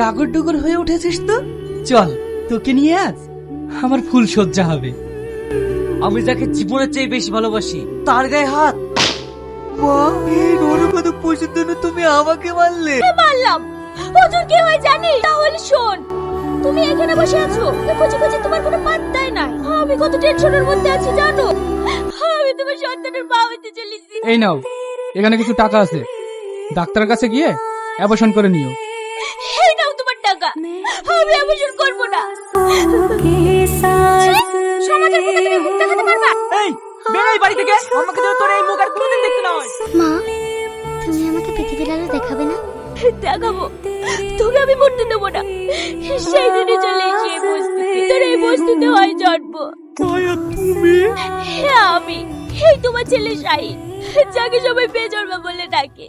ডাগর ডুগর হয়ে উঠেছিস তো? চল তোকে নিয়ে আজ আমার ফুল সজ্জা হবে। আমি যাকে জীবনের চেয়ে বেশি ভালোবাসি তার গায়ে হাত। এই নরকত পশুর জন্য তুমি আমাকে মারলে। মারলাম। ওজন কে হয় জানি? তাহলে শোন তুমি এখানে বসে আছো। খুঁজে খুঁজে তোমার কোনো পাত্তাই নাই। আমি কত টেনশনের মধ্যে আছি জানো? আমি তোমার সন্তানের মা হইতে চলেছি। এই নাও এখানে কিছু টাকা আছে। ডাক্তারের কাছে গিয়ে অ্যাবর্শন করে নিও। সমাজের মুখে তুমি মুখ দেখাতে পারবা? এই বেরোই বাড়ি থেকে। আমাকে তো তোর এই মুখ আর কোনোদিন দেখতে না মা তুমি আমাকে পৃথিবীর আলো দেখাবে না? দেখাবো। তোকে আমি মরতে দেবো না। সেই দিনে চলে এসে এই বস্তিতে। তোর এই বস্তিতে হয় জন্ম। হ্যাঁ আমি। এই তোমার ছেলে শাহিন। যাকে সবাই বেজন্মা বলে ডাকে।